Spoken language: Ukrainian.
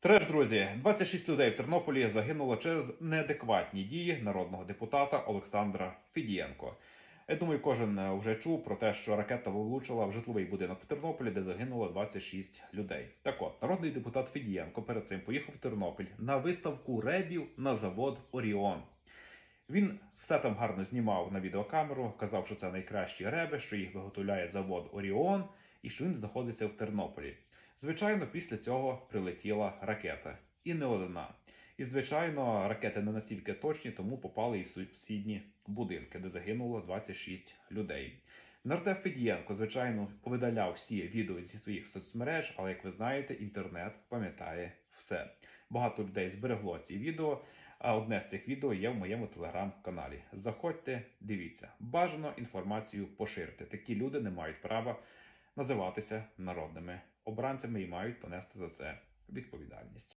Треш, друзі, 26 людей в Тернополі загинуло через неадекватні дії народного депутата Олександра Фідієнко. Я думаю, кожен е, вже чув про те, що ракета влучила в житловий будинок в Тернополі, де загинуло 26 людей. Так от, народний депутат Фідієнко перед цим поїхав в Тернопіль на виставку ребів на завод Оріон. Він все там гарно знімав на відеокамеру, казав, що це найкращі реби, що їх виготовляє завод Оріон, і що він знаходиться в Тернополі. Звичайно, після цього прилетіла ракета, і не одна. І звичайно, ракети не настільки точні, тому попали і в сусідні будинки, де загинуло 26 людей. Нардеп Федієнко, звичайно, повидаляв всі відео зі своїх соцмереж, але як ви знаєте, інтернет пам'ятає все. Багато людей зберегло ці відео. А одне з цих відео є в моєму телеграм-каналі. Заходьте, дивіться. Бажано інформацію поширити. Такі люди не мають права називатися народними обранцями і мають понести за це відповідальність.